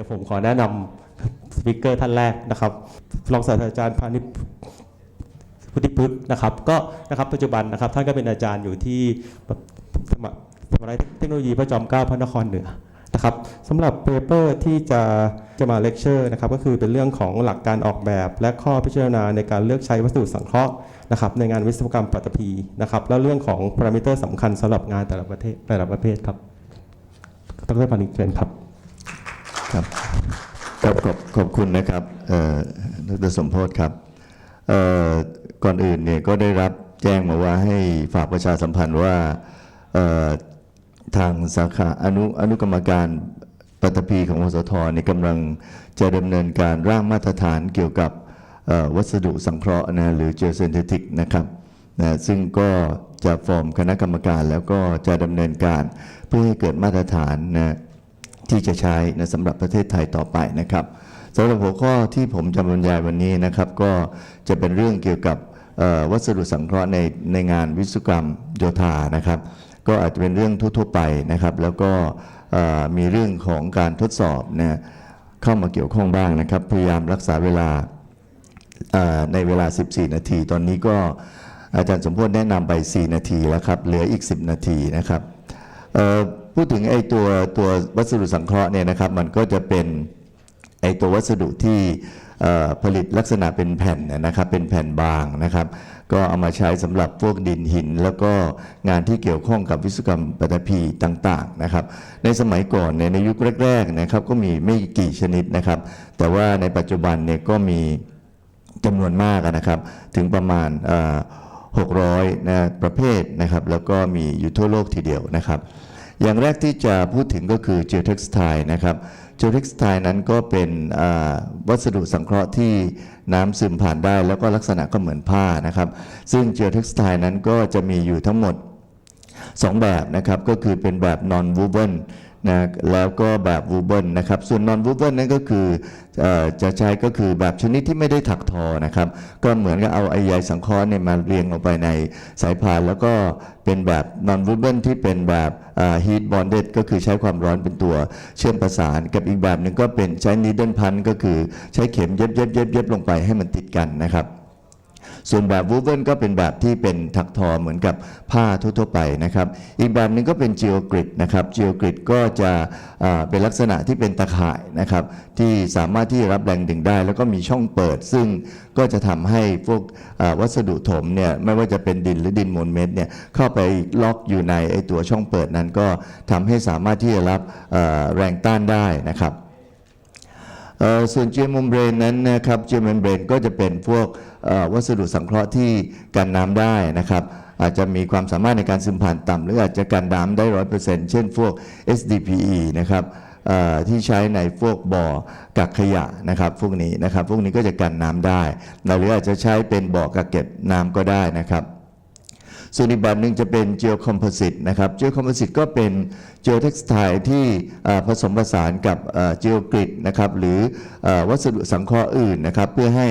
ดี๋ยวผมขอแนะนำสปิเกอร์ท่านแรกนะครับรองศาสตราจารย์พานิชพุทธิพฤกษ์นะครับก็นะครับปัจจุบันนะครับท่านก็เป็นอาจารย์อยู่ที่สมสมัยเทคโนโลยีพระจอมเกล้าพระนครเหนือนะครับสำหรับเปเปอร์ที่จะจะมาเลคเชอร์นะครับก็คือเป็นเรื่องของหลักการออกแบบและข้อพิจารณาในการเลือกใช้วัสดุสังเคราะห์นะครับในงานวิศวกรรมปัตภีนะครับแล้วเรื่องของพารามิเตอร์สำคัญสำหรับงานแต่ละประเทศแต่ละประเภทครับดรพานิชเชิญครับ ครับครับขอบขอบคุณนะครับเอ่อดรสมโพศครับก่อนอื่นเนี่ยก็ได้รับแจ้งมาว่าให้ฝากประชาสัมพันธ์ว่าทางสาขาอนุอนุกรรมการปัตตภีของวสทเนี่ยกำลังจะดำเนินการร่างมาตรฐานเกี่ยวกับวัสดุสังเคราะห์นะหรือ geosynthetic นะครับนะซึ่งก็จะฟอร์มคณะกรรมการแล้วก็จะดำเนินการเพื่อให้เกิดมาตรฐานนะ ที่จะใช้นะสำหรับประเทศไทยต่อไปนะครับสำหรับหัวข้อที่ผมจะบรรยายวันนี้นะครับ ก็จะเป็นเรื่องเกี่ยวกับวัสดุสังเคราะห์ในในงานวิศวกรรมโยธานะครับ ก็อาจจะเป็นเรื่องทั่วๆไปนะครับ แล้วก็มีเรื่องของการทดสอบนะเข้ามาเกี่ยวข้องบ้างนะครับ พยายามรักษาเวลาในเวลา 14 นาที ตอนนี้ก็อาจารย์สมพจน์แนะนำไป 4 นาทีแล้วครับ เหลืออีก 10 นาทีนะครับ พูดถึงไอ้ตัวตัววัสดุสังเคราะห์เนี่ยนะครับมันก็จะเป็นไอ้ตัววัสดุที่ผลิตลักษณะเป็นแผ่นนะครับเป็นแผ่นบางนะครับ ก็เอามาใช้สำหรับพวกดินหิน แล้วก็งานที่เกี่ยวข้องกับวิศวกรรมปฐพีต่างๆนะครับ ในสมัยก่อนในยุคแรกๆนะครับก็มีไม่กี่ชนิดนะครับ แต่ว่าในปัจจุบันเนี่ยก็มีจำนวนมากนะครับถึงประมาณ600นะประเภทนะครับ แล้วก็มีอยู่ทั่วโลกทีเดียวนะครับ อย่างแรกที่จะพูดถึงก็คือ geotextile นะครับ geotextile นั้นก็เป็นวัสดุสังเคราะห์ที่น้ำซึมผ่านได้ แล้วก็ลักษณะก็เหมือนผ้านะครับ ซึ่ง geotextile นั้นก็จะมีอยู่ทั้งหมดสองแบบนะครับ ก็คือเป็นแบบ non woven นะแล้วก็แบบ woven นะครับส่วน non woven นั่นก็คืออจะใช้ก็คือแบบชนิดที่ไม่ได้ถักทอนะครับ ก็เหมือนกับเอาไอใยสังเคราะห์เนี่ยมาเรียงลงไปในสายพาน แล้วก็เป็นแบบ non woven ที่เป็นแบบอ่า heat bonded ก็คือใช้ความร้อนเป็นตัวเชื่อมประสาน กับอีกแบบหนึ่งก็เป็นใช้ needle punch ก็คือใช้เข็มเย็บเย็บเย็บเย็บลงไปให้มันติดกันนะครับ ส่วนแบบวูเวนก็เป็นแบบที่เป็นถักทอเหมือนกับผ้าทั่วๆไปนะครับ อีกแบบหนึ่งก็เป็นจีโอกริดนะครับจีโอกริดก็จะเป็นลักษณะที่เป็นตะข่ายนะครับ ที่สามารถที่รับแรงดึงได้ แล้วก็มีช่องเปิด ซึ่งก็จะทำให้พวกวัสดุถมเนี่ยไม่ว่าจะเป็นดินหรือดินมวลเม็ดเนี่ยเข้าไปล็อกอยู่ในไอตัวช่องเปิดนั้นก็ทำให้สามารถที่จะรับแรงต้านได้นะครับ ส่วนเจมมเบรนนั้นนะครับเจมมเบรนก็จะเป็นพวกวัสดุสังเคราะห์ที่กันน้ำได้นะครับอาจจะมีความสามารถในการซึมผ่านต่ำหรืออาจจะกันน้ำได้ร้อยเปอร์เซ็นต์เช่นพวก SDPE นะครับที่ใช้ในพวกบ่อกักขยะนะครับพวกนี้นะครับพวกนี้ก็จะกันน้ำได้หรืออาจจะใช้เป็นบ่อกักเก็บน้ำก็ได้นะครับ ส่วนอีกแบบหนึ่งจะเป็น geo composite นะครับ geo composite ก็เป็น geo textile ที่เอ่ผสมผสานกับเอ่อ geo grid นะครับหรืออวัสดุสังเคราะห์อื่นนะครับเพื่อให้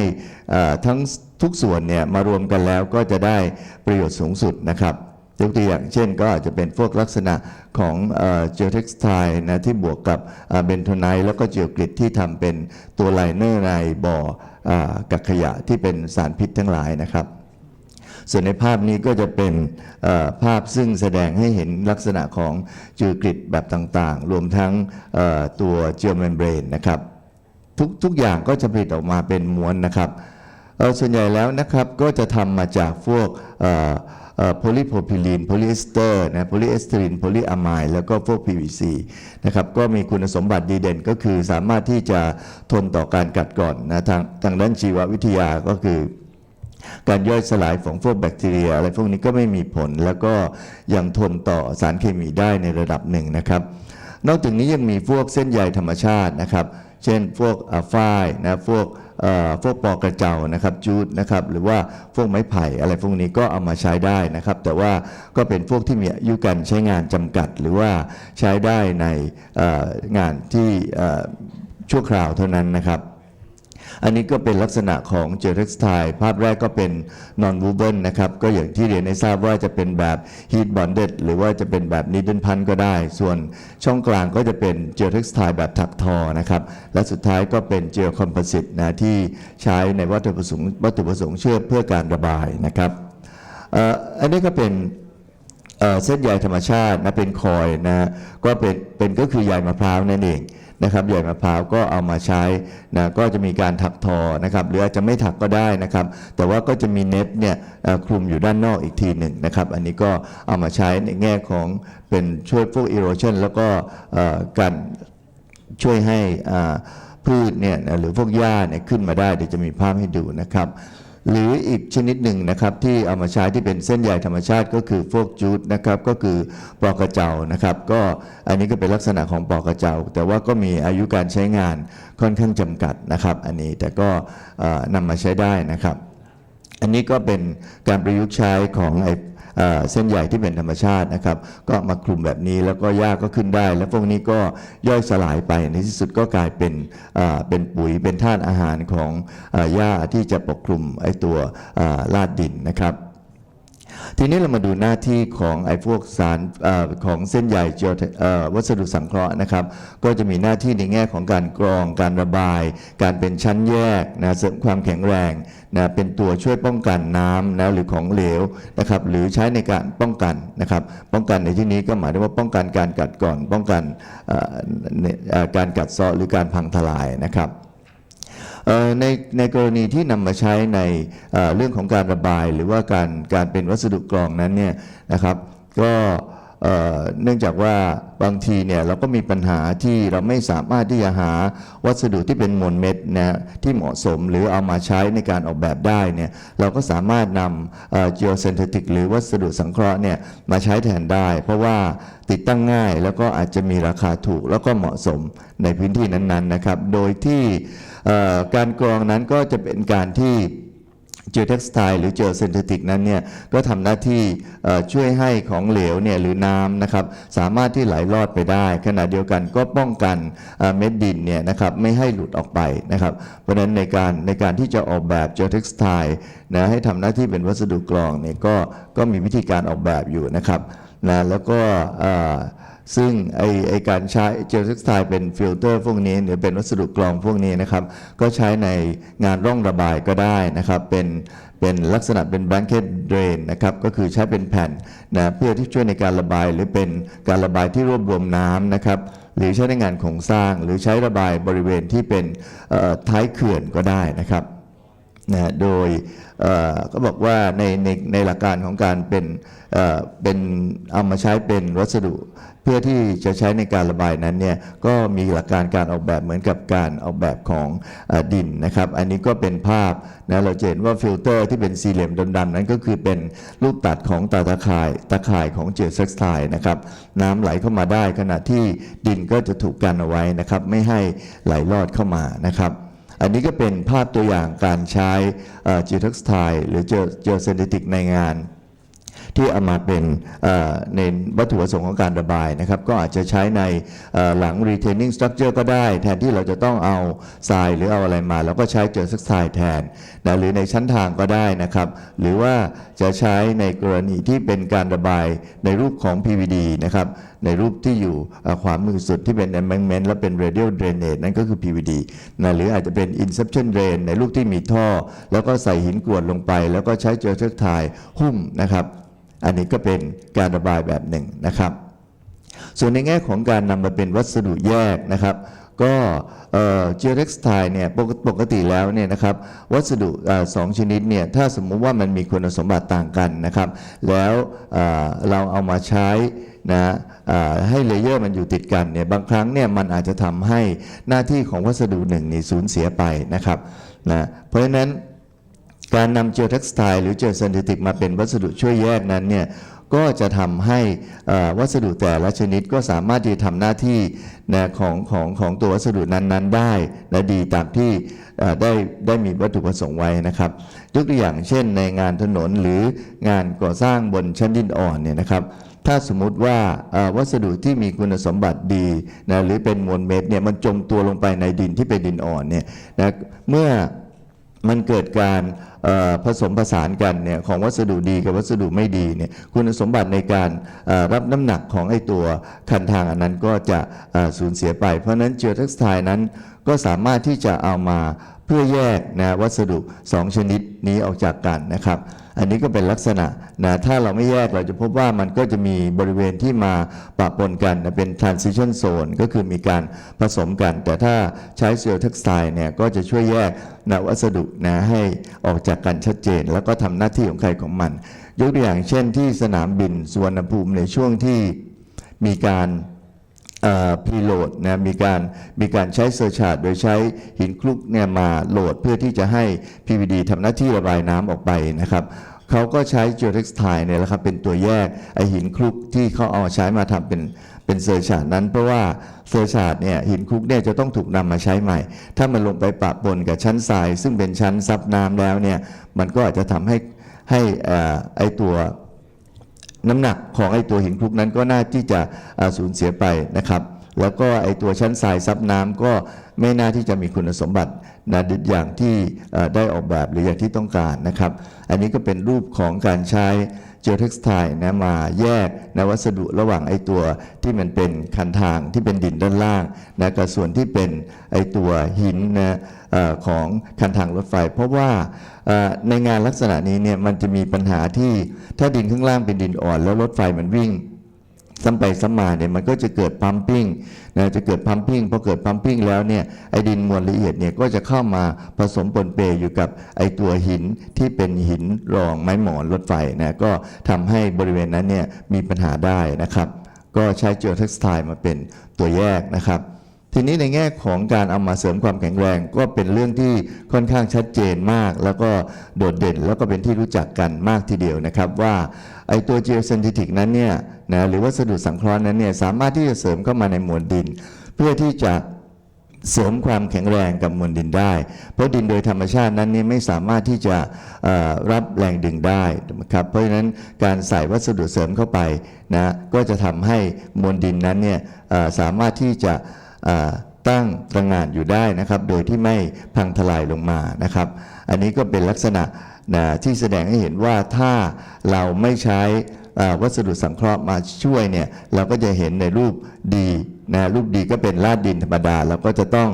ทั้งทุกส่วนเนี่ยมารวมกันแล้วก็จะได้ประโยชน์สูงสุดนะครับยกตัวอย่างเช่นก็อาจจะเป็นพวกลักษณะของเอ่อ geo textile นะที่บวกกับเบนโทไนแล้วก็ geo grid ที่ทำเป็นตัวไลเนอร์ในบ่อเอ่อกักขยะที่เป็นสารพิษทั้งหลายนะครับ ส่วนในภาพนี้ก็จะเป็นภาพซึ่งแสดงให้เห็นลักษณะของจิวกริดแบบต่างๆ รวมทั้งตัวเจลเมมเบรนนะครับทุกทุกอย่างก็จะผลิตออกมาเป็นม้วนนะครับเอ่อส่วนใหญ่แล้วนะครับก็จะทำมาจากพวกโพลีโพรพิลีนโพลีเอสเตอร์นะโพลีเอสเตอรินโพลีอะไมด์แล้วก็พวก PVC นะครับก็มีคุณสมบัติดีเด่นก็คือสามารถที่จะทนต่อการกัดกร่อนนะทางทางด้านชีววิทยาก็คือ การย่อยสลายของพวกแบคทีเรียอะไรพวกนี้ก็ไม่มีผล แล้วก็ยังทนต่อสารเคมีได้ในระดับหนึ่งนะครับ นอกจากนี้ยังมีพวกเส้นใยธรรมชาตินะครับ เช่นพวกฝ้ายนะพวกพวกปอกระเจ้านะครับจูดนะครับหรือว่าพวกไม้ไผ่อะไรพวกนี้ก็เอามาใช้ได้นะครับ แต่ว่าก็เป็นพวกที่มีอายุการใช้งานจำกัด หรือว่าใช้ได้ในงานที่ชั่วคราวเท่านั้นนะครับ อันนี้ก็เป็นลักษณะของเจอเท็กซ์ไทภาพแรกก็เป็น non woven นะครับก็อย่างที่เรียนให้ทราบว่าจะเป็นแบบ heat bonded หรือว่าจะเป็นแบบ needle punch ก็ได้ ส่วนช่องกลางก็จะเป็นเจอเท็กซ์ไทแบบถักทอนะครับและสุดท้ายก็เป็นเจลคอมโพสิตนะที่ใช้ในวัตถุประสงค์วัตถุประสงค์เชื่อเพื่อการระบายนะครับอันนี้ก็เป็นเส้นใยธรรมชาตินะเป็นคอยนะฮะก็เป็นเป็นก็คือใยมะพร้าวนั่นเอง นะครับใยมะพร้าวก็เอามาใช้นะก็จะมีการถักทอนะครับหรืออาจจะไม่ถักก็ได้นะครับ แต่ว่าก็จะมีเน็ตเนี่ยคลุมอยู่ด้านนอกอีกทีหนึ่งนะครับ อันนี้ก็เอามาใช้ในแง่ของเป็นช่วยพวก erosion แล้วก็การช่วยให้พืชเนี่ยหรือพวกหญ้าเนี่ยขึ้นมาได้เดี๋ยวจะมีภาพให้ดูนะครับ หรืออีกชนิดหนึ่งนะครับที่เอามาใช้ที่เป็นเส้นใยธรรมชาติก็คือพวกจูดนะครับก็คือปอกกระเจานะครับ ก็อันนี้ก็เป็นลักษณะของปอกกระเจา แต่ว่าก็มีอายุการใช้งานค่อนข้างจำกัดนะครับ อันนี้แต่ก็เอ่อนำมาใช้ได้นะครับ อันนี้ก็เป็นการประยุกต์ใช้ของไอ เส้นใหญ่ที่เป็นธรรมชาตินะครับ ก็มาคลุมแบบนี้แล้วก็หญ้าก็ขึ้นได้ แล้วพวกนี้ก็ย่อยสลายไปในที่สุดก็กลายเป็นเป็นปุ๋ยเป็นธาตุอาหารของหญ้าที่จะปกคลุมไอ้ตัวลาดดินนะครับ ทีนี้เรามาดูหน้าที่ของไอ้พวกสารอของเส้นใยเจลเอ่อวัสดุสังเคราะห์นะครับ ก็จะมีหน้าที่ในแง่ของการกรอง การระบาย การเป็นชั้นแยกนะเสริมความแข็งแรงนะเป็นตัวช่วยป้องกันน้ำนะหรือของเหลวนะครับหรือใช้ในการป้องกันนะครับ ป้องกันในที่นี้ก็หมายถึงว่าป้องกันการกัดก่อน ป้องกันการกัดเซาะหรือการพังทลายนะครับ ในในกรณีที่นำมาใช้ในเรื่องของการระบาย หรือว่าการการเป็นวัสดุกรองนั้นเนี่ยนะครับ ก็เนื่องจากว่าบางทีเนี่ยเราก็มีปัญหาที่เราไม่สามารถที่จะหาวัสดุที่เป็นมวลเม็ดนะที่เหมาะสมหรือเอามาใช้ในการออกแบบได้เนี่ยเราก็สามารถนำ geosynthetic หรือวัสดุสังเคราะห์เนี่ยมาใช้แทนได้ เพราะว่าติดตั้งง่ายแล้วก็อาจจะมีราคาถูกแล้วก็เหมาะสมในพื้นที่นั้นๆนะครับ โดยที่ การกรองนั้นก็จะเป็นการที่เจอเท็กซ์ไทหรือเจอเซนเทติกนั้นเนี่ยก็ทำหน้าที่ช่วยให้ของเหลวเนี่ยหรือน้ำนะครับสามารถที่ไหลลอดไปได้ ขณะเดียวกันก็ป้องกันเม็ดดินเนี่ยนะครับไม่ให้หลุดออกไปนะครับเพราะฉะนั้นในการในการที่จะออกแบบเจอเท็กซ์ไทนะให้ทำหน้าที่เป็นวัสดุกรองเนี่ยก็ก็มีวิธีการออกแบบอยู่นะครับนะแล้วก็ ซึ่งไอไอการใช้เจลเท็กซ์ไทเป็นฟิลเตอร์พวกนี้หรือเป็นวัสดุกรองพวกนี้นะครับ ก็ใช้ในงานร่องระบายก็ได้นะครับ เป็นเป็นลักษณะเป็น blanket drain นะครับ ก็คือใช้เป็นแผ่นนะเพื่อที่ช่วยในการระบาย หรือเป็นการระบายที่รวบรวมน้ำนะครับหรือใช้ในงานโครงสร้าง หรือใช้ระบายบริเวณที่เป็นท้ายเขื่อนก็ได้นะครับ นะโดยก็บอกว่าในในในหลักการของการเป็นเป็นเอามาใช้เป็นวัสดุ เพื่อที่จะใช้ในการระบายนั้นเนี่ยก็มีหลักการการออกแบบเหมือนกับการออกแบบของอดินนะครับ อันนี้ก็เป็นภาพนะเราเห็นว่าฟิลเตอร์ที่เป็นสี่เหลี่ยมดำๆนั้นก็คือเป็นลูกตัดของตาตะข่ายตะข่ายของเจลเซ็กซ์ไทนะครับน้ำไหลเข้ามาได้ขณะที่ดินก็จะถูกกันเอาไว้นะครับ ไม่ให้ไหลลอดเข้ามานะครับ อันนี้ก็เป็นภาพตัวอย่างการใช้จิวทักซ์ไทหรือเจอเจอเซนเทติกในงาน ที่เอามาเป็นในวัตถุประสงค์ของการระบายนะครับ ก็อาจจะใช้ในหลัง retaining structure ก็ได้ แทนที่เราจะต้องเอาทรายหรือเอาอะไรมาเราก็ใช้เจอสักทรายแทนนะหรือในชั้นทางก็ได้นะครับ หรือว่าจะใช้ในกรณีที่เป็นการระบายในรูปของ PVD นะครับในรูปที่อยู่ขวามือสุดที่เป็น embankment และเป็น radial drainage นั่นก็คือ PVD นะหรืออาจจะเป็น inception drain ในรูปที่มีท่อ แล้วก็ใส่หินกรวดลงไป แล้วก็ใช้เจอเชือกทายหุ้มนะครับ อันนี้ก็เป็นการระบายแบบหนึ่งนะครับ ส่วนในแง่ของการนำมาเป็นวัสดุแยกนะครับ ก็เจอเร็กซ์ไทเนี่ยปกปกติแล้วเนี่ยนะครับวัสดุอสองชนิดเนี่ยถ้าสมมุติว่ามันมีคุณสมบัติต่างกันนะครับ แล้วเเราเอามาใช้นะให้เลเยอร์มันอยู่ติดกันเนี่ยบางครั้งเนี่ยมันอาจจะทำให้หน้าที่ของวัสดุหนึ่งนี่สูญเสียไปนะครับนะเพราะฉะนั้น การนำเจลเท็กซ์ไทหรือเจลเซนเทติกมาเป็นวัสดุช่วยแยกนั้นเนี่ยก็จะทำให้วัสดุแต่ละชนิดก็สามารถที่จะทำหน้าที่นะของของของตัววัสดุนั้นๆ ได้และดีตามที่ได้ได้มีวัตถุประสงค์ไว้นะครับ ยกตัวอย่างเช่นในงานถนนหรืองานก่อสร้างบนชั้นดินอ่อนเนี่ยนะครับถ้าสมมุติว่าวัสดุที่มีคุณสมบัติดีนะหรือเป็นมวลเม็ดเนี่ยมันจมตัวลงไปในดินที่เป็นดินอ่อนเนี่ยนะเมื่อ มันเกิดการผสมผสานกันเนี่ยของวัสดุดีกับวัสดุไม่ดีเนี่ยคุณสมบัติในการรับน้ำหนักของไอตัวคันทางอันนั้นก็จะสูญเสียไป เพราะฉะนั้นเจอทักซ์ไทนั้นก็สามารถที่จะเอามาเพื่อแยกนะวัสดุ 2 ชนิดนี้ออกจากกันนะครับ อันนี้ก็เป็นลักษณะนะถ้าเราไม่แยกเราจะพบว่ามันก็จะมีบริเวณที่มาปะปนกันนะเป็น transition zone ก็คือมีการผสมกัน แต่ถ้าใช้เซลล์ท็กซ์ไทเนี่ยก็จะช่วยแยกนะวัสดุนะให้ออกจากกันชัดเจน แล้วก็ทำหน้าที่ของใครของมัน ยกตัวอย่างเช่นที่สนามบินสุวรรณภูมิในช่วงที่มีการพีโหลดนะมีการมีการใช้เซอร์ชาร์ดโดยใช้หินคลุกเนี่ยมาโหลดเพื่อที่จะให้ PVD ทำหน้าที่ระบายน้ำออกไปนะครับ เขาก็ใช้ g e o t e x t i l e เนี่ยแหละครับเป็นตัวแยกไอหินคลุกที่เขาเอาใช้มาทำเป็นเป็นเซอร์ชาร์ดนั้น เพราะว่าเซอร์ชาร์ดเนี่ยหินคลุกเนี่ยจะต้องถูกนำมาใช้ใหม่ ถ้ามันลงไปปะปนกับชั้นทราย ซึ่งเป็นชั้นซับน้ำแล้วเนี่ยมันก็อาจจะทำให้ให้อ่ไอตัวน้ำหนักของไอตัวหินคลุกนั้นก็น่าที่จะสูญเสียไปนะครับ แล้วก็ไอตัวชั้นทรายซับน้ำก็ ไม่น่าที่จะมีคุณสมบัตินะอย่างที่ได้ออกแบบหรืออย่างที่ต้องการนะครับ อันนี้ก็เป็นรูปของการใช้เจอเท็กซ์ไทนะมาแยกนะวัสดุระหว่างไอตัวที่มันเป็นคันทางที่เป็นดินด้านล่างนะกับส่วนที่เป็นไอตัวหินนะอของคันทางรถไฟ เพราะว่าในงานลักษณะนี้เนี่ยมันจะมีปัญหาที่ถ้าดินข้างล่างเป็นดินอ่อน แล้วรถไฟมันวิ่ง ซ้ำไปซ้ำมาเนี่ยมันก็จะเกิดพัมปิ้งนะจะเกิดพัมปิ้งพอเกิดพัมปิ้งแล้วเนี่ยไอ้ดินมวลละเอียดเนี่ยก็จะเข้ามาผสมปนเปอยู่กับไอ้ตัวหินที่เป็นหินรองไม้หมอนรถไฟนะก็ทำให้บริเวณนั้นเนี่ยมีปัญหาได้นะครับ ก็ใช้เจอเท็กซ์ไทมาเป็นตัวแยกนะครับ ทีนี้ในแง่ของการเอามาเสริมความแข็งแรงก็เป็นเรื่องที่ค่อนข้างชัดเจนมาก แล้วก็โดดเด่นแล้วก็เป็นที่รู้จักกันมากทีเดียวนะครับว่าไอ้ตัว geosynthetic นั้นเนี่ยนะหรือวัสดุสังเคราะห์นั้นเนี่ยสามารถที่จะเสริมเข้ามาในมวลดิน เพื่อที่จะเสริมความแข็งแรงกับมวลดินได้ เพราะดินโดยธรรมชาตินั้นนี่ไม่สามารถที่จะรับแรงดึงได้นะครับ เพราะฉะนั้นการใส่วัสดุเสริมเข้าไปนะก็จะทำให้มวลดินนั้นเนี่ยสามารถที่จะ ตั้งตระงานอยู่ได้นะครับ โดยที่ไม่พังทลายลงมานะครับ อันนี้ก็เป็นลักษณะนะที่แสดงให้เห็นว่าถ้าเราไม่ใช้วัสดุสังเคราะห์มาช่วยเนี่ยเราก็จะเห็นในรูปดีนะรูปดีก็เป็นลาดดินธรรมดาเราก็จะต้อง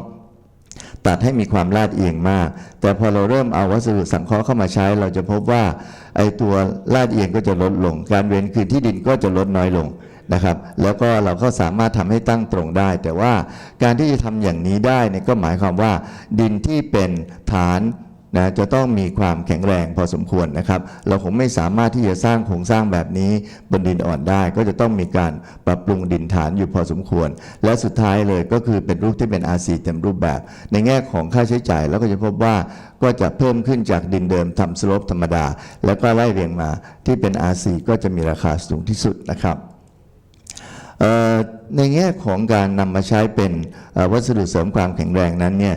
ตัดให้มีความลาดเอียงมาก แต่พอเราเริ่มเอาวัสดุสังเคราะห์เข้ามาใช้ เราจะพบว่าไอ้ตัวลาดเอียงก็จะลดลง การเว้นคืนที่ดินก็จะลดน้อยลง นะครับ แล้วก็เราก็สามารถทำให้ตั้งตรงได้ แต่ว่าการที่จะทำอย่างนี้ได้เนี่ยก็หมายความว่า ดินที่เป็นฐานนะจะต้องมีความแข็งแรงพอสมควรนะครับ เราคงไม่สามารถที่จะสร้างโครงสร้างแบบนี้บนดินอ่อนได้ ก็จะต้องมีการปรับปรุงดินฐานอยู่พอสมควร และสุดท้ายเลยก็คือเป็นรูปที่เป็น RC เต็มรูปแบบ ในแง่ของค่าใช้จ่ายเราก็จะพบว่าก็จะเพิ่มขึ้นจากดินเดิมทำสโลปธรรมดา แล้วก็ไล่เรียงมาที่เป็น RC ก็จะมีราคาสูงที่สุดนะครับ ในแง่ของการนำมาใช้เป็นวัสดุเสริมความแข็งแรงนั้นเนี่ย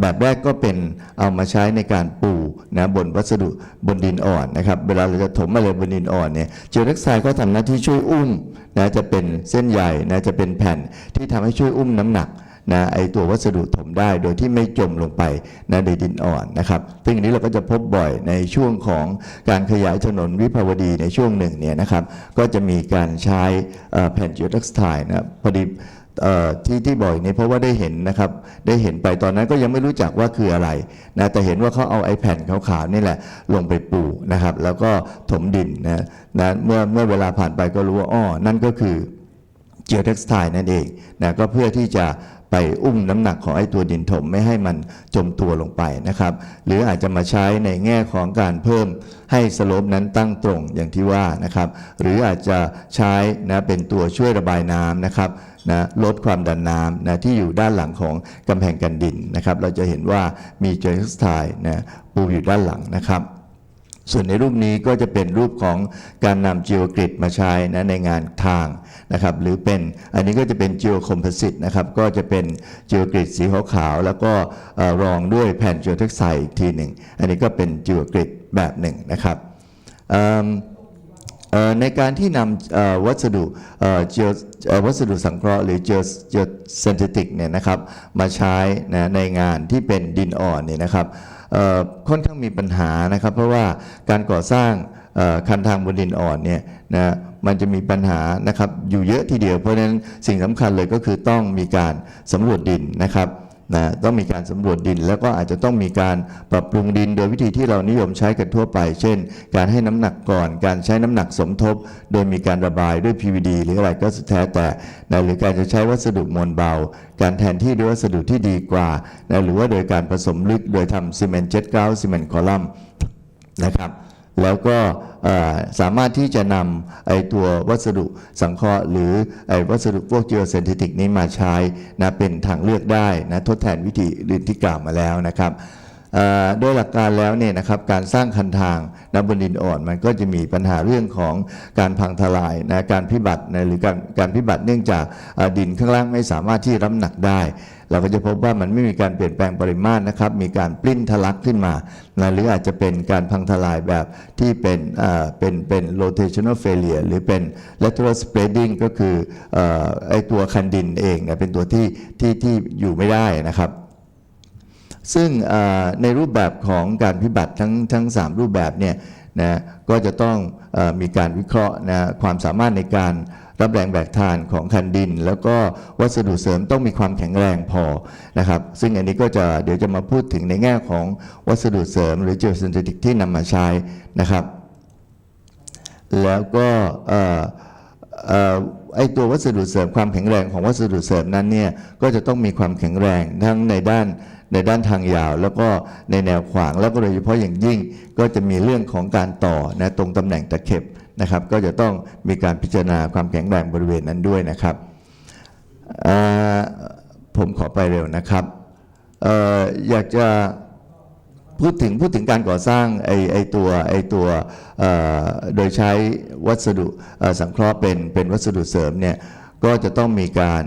แบบแรกก็เป็นเอามาใช้ในการปูนะบนวัสดุบนดินอ่อนนะครับเวลาเราจะถมอะไรบนดินอ่อนเนี่ยเจลเล็กไซด์ก็ทำหน้าที่ช่วยอุ้มนะจะเป็นเส้นใหญ่นะจะเป็นแผ่นที่ทำให้ช่วยอุ้มน้ำหนัก นะไอตัววัสดุถมได้โดยที่ไม่จมลงไปนะในดินอ่อนนะครับซึ่งอันนี้เราก็จะพบบ่อยในช่วงของการขยายถนนวิภาวดีในช่วงหนึ่งเนี่ยนะครับก็จะมีการใช้แผ่นจิโอเท็กซ์ไทนะพอดีที่ที่บ่อยเนี่ยเพราะว่าได้เห็นนะครับได้เห็นไปตอนนั้นก็ยังไม่รู้จักว่าคืออะไรนะแต่เห็นว่าเขาเอาไอ้แผ่นขาวๆนี่แหละลงไปปูนะครับ แล้วก็ถมดินนะนะเมื่อเมื่อเวลาผ่านไปก็รู้ว่าอ้อนั่นก็คือเจียเท็กซ์ไทนั่นเองนะก็เพื่อที่จะ ไปอุ้มน้ำหนักของไอ้ตัวดินถมไม่ให้มันจมตัวลงไปนะครับ หรืออาจจะมาใช้ในแง่ของการเพิ่มให้สโลปนั้นตั้งตรงอย่างที่ว่านะครับ หรืออาจจะใช้นะเป็นตัวช่วยระบายน้ำนะครับนะลดความดันน้ำนะที่อยู่ด้านหลังของกำแพงกันดินนะครับ เราจะเห็นว่ามีเจอเท็กซ์นะปูอยู่ด้านหลังนะครับ ส่วนในรูปนี้ก็จะเป็นรูปของการนำ geogrid มาใช้นะในงานทางนะครับหรือเป็นอันนี้ก็จะเป็น geocomposite นะครับก็จะเป็น geogrid สีขาวๆแล้วก็รองด้วยแผ่น geotextile อีกทีหนึ่ง อันนี้ก็เป็น geogrid แบบหนึ่งนะครับในการที่นำวัสดุวัสดุสังเคราะห์หรือ geo geosynthetic เนี่ยนะครับมาใช้นะในงานที่เป็นดินอ่อนเนี่ยนะครับ ค่อนข้างมีปัญหานะครับ เพราะว่าการก่อสร้างคันทางบนดินอ่อนเนี่ยนะมันจะมีปัญหานะครับอยู่เยอะทีเดียวเพราะฉะนั้นสิ่งสำคัญเลยก็คือต้องมีการสำรวจดินนะครับ นะต้องมีการสำรวจดิน แล้วก็อาจจะต้องมีการปรับปรุงดิน โดยวิธีที่เรานิยมใช้กันทั่วไป เช่น การให้น้ำหนักก่อน การใช้น้ำหนักสมทบ โดยมีการระบายด้วย PVD หรืออะไรก็สุดแท้แต่นะหรือการจะใช้วัสดุมวลเบา การแทนที่ด้วยวัสดุที่ดีกว่านะหรือว่าโดยการผสมลึกโดยทำซีเมนต์เจ็ตเกาซีเมนต์คอลัมน์นะครับ แล้วก็สามารถที่จะนำไอตัววัสดุสังเคราะห์ หรือไอวัสดุพวก geosynthetic นี้มาใช้นะเป็นทางเลือกได้นะทดแทนวิธีอื่นที่กล่าวมาแล้วนะครับโดยหลักการแล้วเนี่ยนะครับการสร้างคันทางนบนดินอ่อน มันก็จะมีปัญหาเรื่องของการพังทลายนะการพิบัตินะหรือการการพิบัติเนื่องจากดินข้างล่างไม่สามารถที่รับหนักได้ เราก็จะพบว่ามันไม่มีการเปลี่ยนแปลงปริมาตรนะครับ มีการปลิ้นทะลักขึ้นมานะหรืออาจจะเป็นการพังทลายแบบที่เป็นเอ่อเป็นเป็น rotational failure หรือเป็น lateral spreading ก็คืออ่อไอตัวคันดินเองเนี่ยเป็นตัวที่ที่ที่อยู่ไม่ได้นะครับซึ่งอ่อในรูปแบบของการพิบัติทั้งทั้งสามรูปแบบเนี่ยนะก็จะต้องอมีการวิเคราะห์นะความสามารถในการ รับแรงแบกทานของคันดิน แล้วก็วัสดุเสริมต้องมีความแข็งแรงพอนะครับซึ่งอันนี้ก็จะเดี๋ยวจะมาพูดถึงในแง่ของวัสดุเสริม หรือ geosynthetic ที่นำมาใช้นะครับ แล้วก็เอ่อเอ่อไอตัววัสดุเสริมความแข็งแรงของวัสดุเสริมนั้นเนี่ยก็จะต้องมีความแข็งแรงทั้งในด้านในด้านทางยาว แล้วก็ในแนวขวางแล้วก็โดยเฉพาะอย่างยิ่งก็จะมีเรื่องของการต่อนะตรงตำแหน่งตะเข็บ นะครับ ก็จะต้องมีการพิจารณาความแข็งแรงบริเวณนั้นด้วยนะครับผมขอไปเร็วนะครับอออยากจะพูดถึงพูดถึงการก่อสร้างไอไอตัวไอตัวโดยใช้วัสดุสังเคราะห์เป็นเป็นวัสดุเสริมเนี่ยก็จะต้องมีการ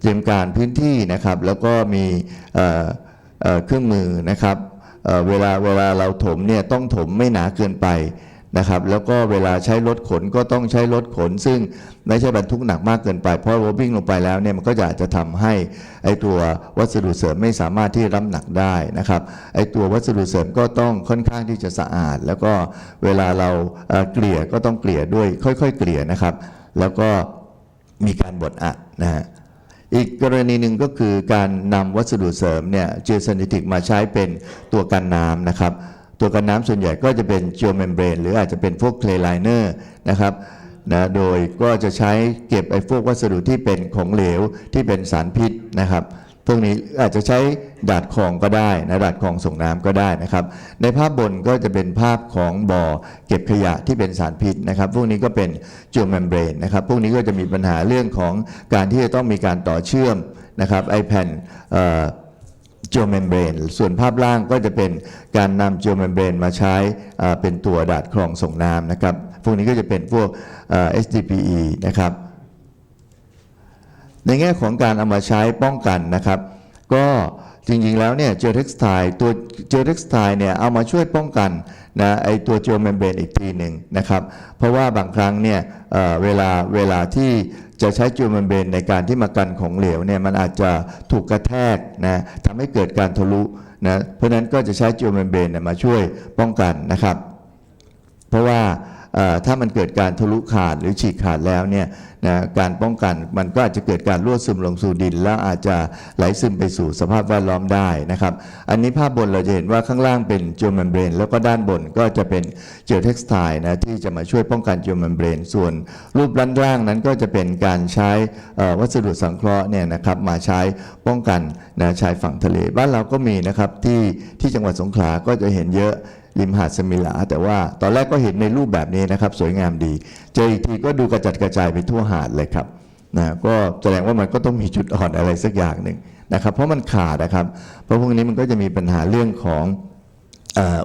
เตรียมการพื้นที่นะครับ แล้วก็มีเเเครื่องมือนะครับเเวลาเวลาเราถมเนี่ยต้องถมไม่หนาเกินไป นะครับแล้วก็เวลาใช้รถขนก็ต้องใช้รถขน ซึ่งไม่ใช่บรรทุกหนักมากเกินไป เพราะว่าวิ่งลงไปแล้วเนี่ยมันก็จะอาจจะทำให้ไอตัววัสดุเสริมไม่สามารถที่รับหนักได้นะครับไอตัววัสดุเสริมก็ต้องค่อนข้างที่จะสะอาด แล้วก็เวลาเราเกลี่ยก็ต้องเกลี่ยด้วยค่อย ๆ เกลี่ยนะครับ แล้วก็มีการบดอัดนะฮะอีกกรณีหนึ่งก็คือการนำวัสดุเสริมเนี่ยเจสันติกมาใช้เป็นตัวกันน้ำนะครับ ตัวกันน้ำส่วนใหญ่ก็จะเป็น g e o m e m b r a n e หรืออาจจะเป็นพวก clay liner นะครับนะโดยก็จะใช้เก็บไอ้พวกวัสดุที่เป็นของเหลวที่เป็นสารพิษนะครับ พวกนี้อาจจะใช้ดาดคลองก็ได้นะดาดคลองส่งน้ำก็ได้นะครับ ในภาพบนก็จะเป็นภาพของบ่อเก็บขยะที่เป็นสารพิษนะครับ พวกนี้ก็เป็น g e o m e m b r a n e นะครับ พวกนี้ก็จะมีปัญหาเรื่องของการที่จะต้องมีการต่อเชื่อมนะครับไอแผ่น เอ่อ g e o m e m b r a n e ส่วนภาพล่างก็จะเป็นการนำ g e o m e m b r a n e มาใช้เป็นตัวดาดคลองส่งน้ำนะครับ พวกนี้ก็จะเป็นพวก SDPE นะครับ ในแง่ของการเอามาใช้ป้องกันนะครับ ก็จริงๆแล้วเนี่ยเจลเท็กซ์ไทตัวเจลเท็กซ์ไทเนี่ยเอามาช่วยป้องกันนะไอตัวเจลเมมเบรนอีกทีหนึ่งนะครับ เพราะว่าบางครั้งเนี่ยเวลาเวลาที่ จะใช้เจลเมนเบนในการที่มากันของเหลวเนี่ยมันอาจจะถูกกระแทกนะทำให้เกิดการทะลุนะเพราะนั้นก็จะใช้เจลเมนเบนมาช่วยป้องกันนะครับ เพราะว่า ถ้ามันเกิดการทะลุขาดหรือฉีกขาดแล้วเนี่ยนะการป้องกันมันก็อาจจะเกิดการรั่วซึมลงสู่ดิน แล้วอาจจะไหลซึมไปสู่สภาพแวดล้อมได้นะครับ อันนี้ภาพบนเราจะเห็นว่าข้างล่างเป็นจิวเมมเบรนแล้วก็ด้านบนก็จะเป็นเจลเท็กซ์ไทนะที่จะมาช่วยป้องกันจิวเมมเบรนส่วนรูปด้านล่างนั้นก็จะเป็นการใช้วัสดุสังเคราะห์เนี่ยนะครับมาใช้ป้องกันนะชายฝั่งทะเล บ้านเราก็มีนะครับที่ที่จังหวัดสงขลาก็จะเห็นเยอะ ริมหาดสมิลา แต่ว่าตอนแรกก็เห็นในรูปแบบนี้นะครับ สวยงามดี เจออีกทีก็ดูกระจัดกระจายไปทั่วหาดเลยครับนะก็แสดงว่ามันก็ต้องมีจุดอ่อนอะไรสักอย่างหนึ่งนะครับ เพราะมันขาดนะครับ เพราะพวกนี้มันก็จะมีปัญหาเรื่องของ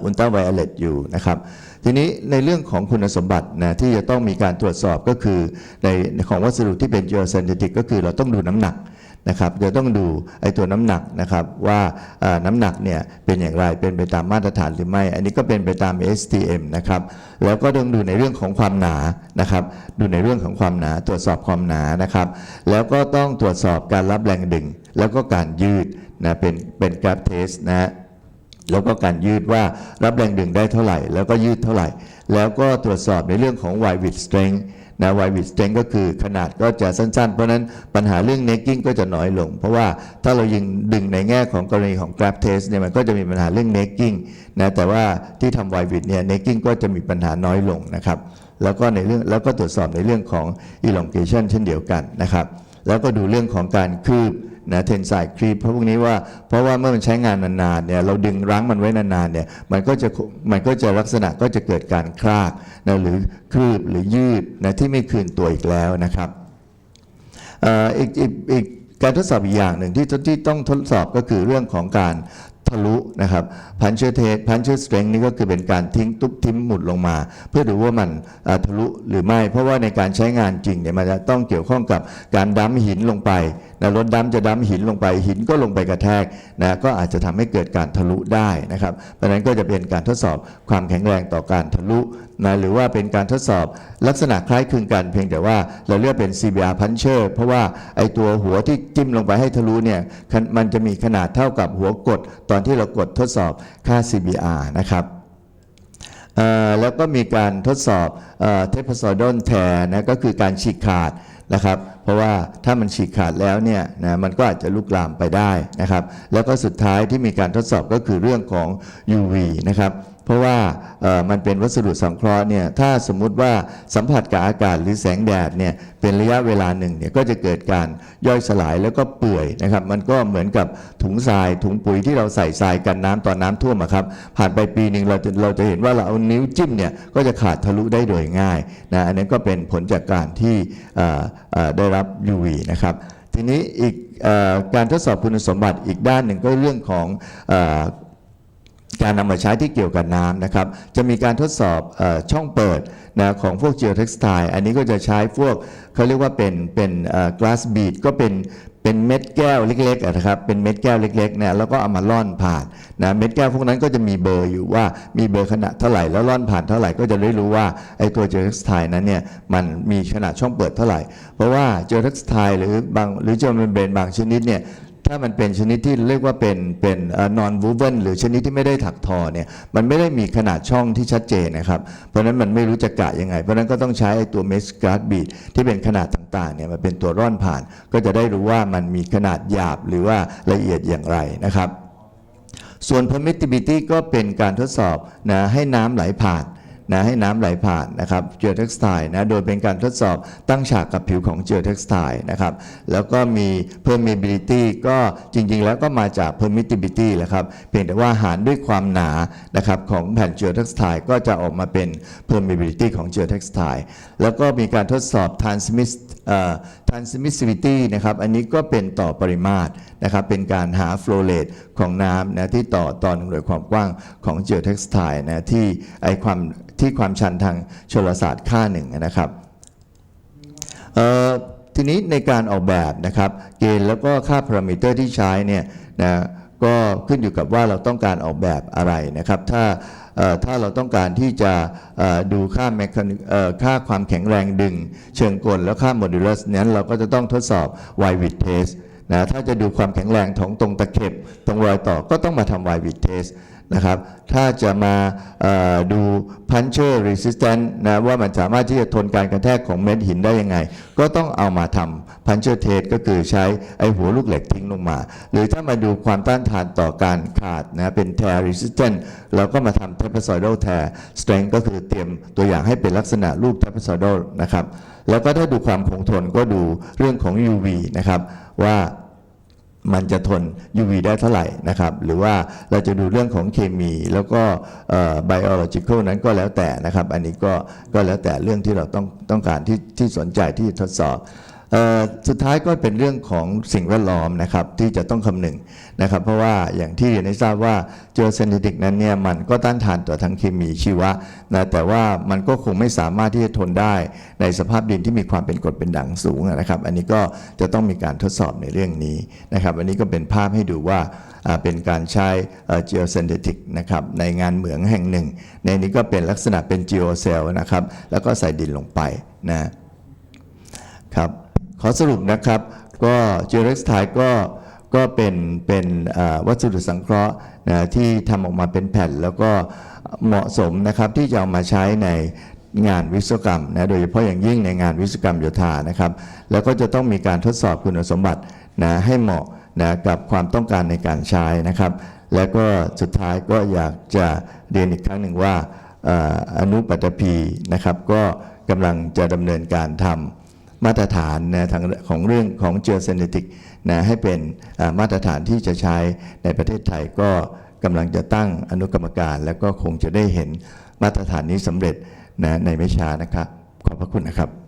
อุลตราไวโอเลตอยู่นะครับ ทีนี้ในเรื่องของคุณสมบัตินะที่จะต้องมีการตรวจสอบก็คือในของวัสดุที่เป็น geosynthetic ก็คือเราต้องดูน้ำหนัก นะครับจะต้องดูไอ้ตัวน้ำหนักนะครับว่าน้ำหนักเนี่ยเป็นอย่างไรเป็นไปตามมาตรฐานหรือไม่ อันนี้ก็เป็นไปตาม STM นะครับแล้วก็ต้องดูในเรื่องของความหนานะครับดูในเรื่องของความหนาตรวจสอบความหนานะครับ แล้วก็ต้องตรวจสอบการรับแรงดึง แล้วก็การยืดนะเป็นเป็นกราฟเทสนะแล้วก็การยืดว่ารับแรงดึงได้เท่าไหร่ แล้วก็ยืดเท่าไหร่ แล้วก็ตรวจสอบในเรื่องของ y width strength นะ y width strength ก็คือขนาดก็จะสั้นๆ เพราะนั้นปัญหาเรื่อง necking ก็จะน้อยลง เพราะว่าถ้าเรายิงดึงในแง่ของกรณีของ grab test เนี่ยมันก็จะมีปัญหาเรื่อง necking นะแต่ว่าที่ทำ y width เนี่ย necking ก็จะมีปัญหาน้อยลงนะครับแล้วก็ในเรื่องแล้วก็ตรวจสอบในเรื่องของ elongation เช่นเดียวกันนะครับแล้วก็ดูเรื่องของการคืบ นะเทนไซครีปเพราะพวกนี้ว่าเพราะว่าเมื่อมันใช้งานนานๆเนี่ยเราดึงรั้งมันไว้นานๆเนี่ยมันก็จะมันก็จะลักษณะก็จะเกิดการคลากนะหรือคลืบหรือยืดนะที่ไม่คืนตัวอีกแล้วนะครับอีกอีกอีกการทดสอบอีกอย่างหนึ่งที่ที่ต้องทดสอบก็คือเรื่องของการทะลุนะครับพันเชอร์เทสพันเชอร์สเตรนนี่ก็คือเป็นการทิ้งตุ๊บทิ้มหมุดลงมา เพื่อดูว่ามันทะลุหรือไม่ เพราะว่าในการใช้งานจริงเนี่ยมันจะต้องเกี่ยวข้องกับการดั้มหินลงไป นะรถดั้มจะดั้มหินลงไปหินก็ลงไปกระแทกนะก็อาจจะทำให้เกิดการทะลุได้นะครับเพราะนั้นก็จะเป็นการทดสอบความแข็งแรงต่อการทะลุนะหรือว่าเป็นการทดสอบลักษณะคล้ายคลึงกันเพียงแต่ว่าเราเรียกเป็น CBR puncher เพราะว่าไอตัวหัวที่จิ้มลงไปให้ทะลุเนี่ยมันจะมีขนาดเท่ากับหัวกด ตอนที่เรากดทดสอบค่า CBR นะครับแล้วก็มีการทดสอบเทปซอดอนแทนะก็คือการฉีกขาด นะครับ เพราะว่าถ้ามันฉีกขาดแล้วเนี่ยนะมันก็อาจจะลุกลามไปได้นะครับ แล้วก็สุดท้ายที่มีการทดสอบก็คือเรื่องของ UV นะครับ เพราะว่ามันเป็นวัสดุสังเคราะห์เนี่ยถ้าสมมุติว่าสัมผัสกับอากาศหรือแสงแดดเนี่ยเป็นระยะเวลาหนึ่งเนี่ยก็จะเกิดการย่อยสลายแล้วก็เปื่อยนะครับมันก็เหมือนกับถุงทราย ถุงปุ๋ยที่เราใส่ทรายกันน้ำตอนน้ำท่วมครับผ่านไปปีหนึ่งเราเราจะเห็นว่าเราเอานิ้วจิ้มเนี่ยก็จะขาดทะลุได้โดยง่ายนะอันนี้ก็เป็นผลจากการที่ได้รับ UV นะครับทีนี้อีกอการทดสอบคุณสมบัติอีกด้านหนึ่งก็เรื่องของ การนำมาใช้ที่เกี่ยวกับน้ำนะครับ จะมีการทดสอบอช่องเปิดนะของพวก geotextile อันนี้ก็จะใช้พวกเขาเรียกว่าเป็นเป็นเอ่อ glass bead ก็เป็นเป็นเม็ดแก้วเล็กๆนะครับ เป็นเม็ดแก้วเล็กๆนี่ยแล้วก็เอามาล่อนผ่านนะเม็ดแก้วพวกนั้นก็จะมีเบอร์อยู่ว่ามีเบอร์ขนาดเท่าไหร่แล้วล่อนผ่านเท่าไหร่ก็จะได้รู้ว่าไอ้ตัว geotextile นั้นเนี่ยมันมีขนาดช่องเปิดเท่าไหร่ เพราะว่า geotextile หรือบางหรือ geomembrane บางชนิดเนี่ย ถ้ามันเป็นชนิดที่เรียกว่าเป็นเป็นนอนวูเวนหรือชนิดที่ไม่ได้ถักทอเนี่ยมันไม่ได้มีขนาดช่องที่ชัดเจนนะครับ เพราะฉะนั้นมันไม่รู้จะกะยังไง เพราะฉะนั้นก็ต้องใช้ตัวเมสการ์ดบีดที่เป็นขนาดต่างๆเนี่ยมาเป็นตัวร่อนผ่าน ก็จะได้รู้ว่ามันมีขนาดหยาบหรือว่าละเอียดอย่างไรนะครับส่วน permittivity ก็เป็นการทดสอบนะให้น้ำไหลผ่าน นะให้น้ำไหลผ่านนะครับเจอเท็กซ์ไทนะโดยเป็นการทดสอบตั้งฉากกับผิวของเจอเท็กซ์ไทนะครับแล้วก็มี permeability ก็จริง ๆ แล้วก็มาจาก permittivity แหละครับเพียงแต่ว่าหารด้วยความหนานะครับของแผ่นเจอเท็กซ์ไทก็จะออกมาเป็น permeability ของเจอเท็กซ์ไทแล้วก็มีการทดสอบ transmit transmissivity นะครับ อันนี้ก็เป็นต่อปริมาตรนะครับ เป็นการหา flow rate ของน้ำนะที่ต่อตอนหน่วยความกว้างของ geotextile นะที่ไอความที่ความชันทางชลศาสตร์ค่าหนึ่งนะครับทีนี้ในการออกแบบนะครับ เกณฑ์แล้วก็ค่าพารามิเตอร์ที่ใช้เนี่ยนะก็ขึ้นอยู่กับว่าเราต้องการออกแบบอะไรนะครับ ถ้า ถ้าเราต้องการที่จะดูค่าแมคค่าความแข็งแรงดึง เชิงกลแล้วค่าโมดูลัสนั้นเราก็จะต้องทดสอบ y w i d t test นะถ้าจะดูความแข็งแรงของตรงตะเข็บ ตรงรอยต่อก็ต้องมาทำ y w i d t test นะครับ ถ้าจะมาเอ่อดู puncher resistant นะว่ามันสามารถที่จะทนการกระแทกของเม็ดหินได้ยังไง ก็ต้องเอามาทำ puncher test ก็คือใช้ไอหัวลูกเหล็กทิ้งลงมา หรือถ้ามาดูความต้านทานต่อการขาดนะเป็น tear resistant เราก็มาทำ trapezoidal tear strength ก็คือเตรียมตัวอย่างให้เป็นลักษณะรูป trapezoidal นะครับ แล้วก็ถ้าดูความคงทนก็ดูเรื่องของ UV นะครับว่า มันจะทน UV ได้เท่าไหร่นะครับ หรือว่าเราจะดูเรื่องของเคมีแล้วก็เอ่อ biological นั้นก็แล้วแต่นะครับ อันนี้ก็ก็แล้วแต่เรื่องที่เราต้องต้องการที่ที่สนใจที่ทดสอบ สุดท้ายก็เป็นเรื่องของสิ่งแวดล้อมนะครับที่จะต้องคำนึงนะครับเพราะว่าอย่างที่เรียนให้ทราบว่าเจอเซนติกนั้นเนี่ยมันก็ต้านทานต่อทางเคมีชีวะนะแต่ว่ามันก็คงไม่สามารถที่จะทนได้ในสภาพดินที่มีความเป็นกรดเป็นด่างสูงนะครับ อันนี้ก็จะต้องมีการทดสอบในเรื่องนี้นะครับอันนี้ก็เป็นภาพให้ดูว่าเป็นการใช้เจอเซนติกนะครับในงานเหมืองแห่งหนึ่ง ในนี้ก็เป็นลักษณะเป็น geocell นะครับแล้วก็ใส่ดินลงไปนะครับ ขอสรุปนะครับก็เจเร็กซ์ไทก็ก็เป็นเป็นวัสดุสังเคราะห์นะที่ทำออกมาเป็นแผ่น แล้วก็เหมาะสมนะครับที่จะเอามาใช้ในงานวิศวกรรมนะโดยเฉพาะอย่างยิ่งในงานวิศวกรรมโยธานะครับ แล้วก็จะต้องมีการทดสอบคุณสมบัตินะให้เหมาะนะกับความต้องการในการใช้นะครับ แล้วก็สุดท้ายก็อยากจะเรียนอีกครั้งหนึ่งว่าออนุปัตตภีนะครับ ก็กำลังจะดำเนินการทำ มาตรฐานนะทางของเรื่องของเจอเซนติกนะให้เป็นมาตรฐานที่จะใช้ในประเทศไทยก็กำลังจะตั้งอนุกรรมการ แล้วก็คงจะได้เห็นมาตรฐานนี้สำเร็จนะในไม่ช้านะครับ ขอบพระคุณนะครับ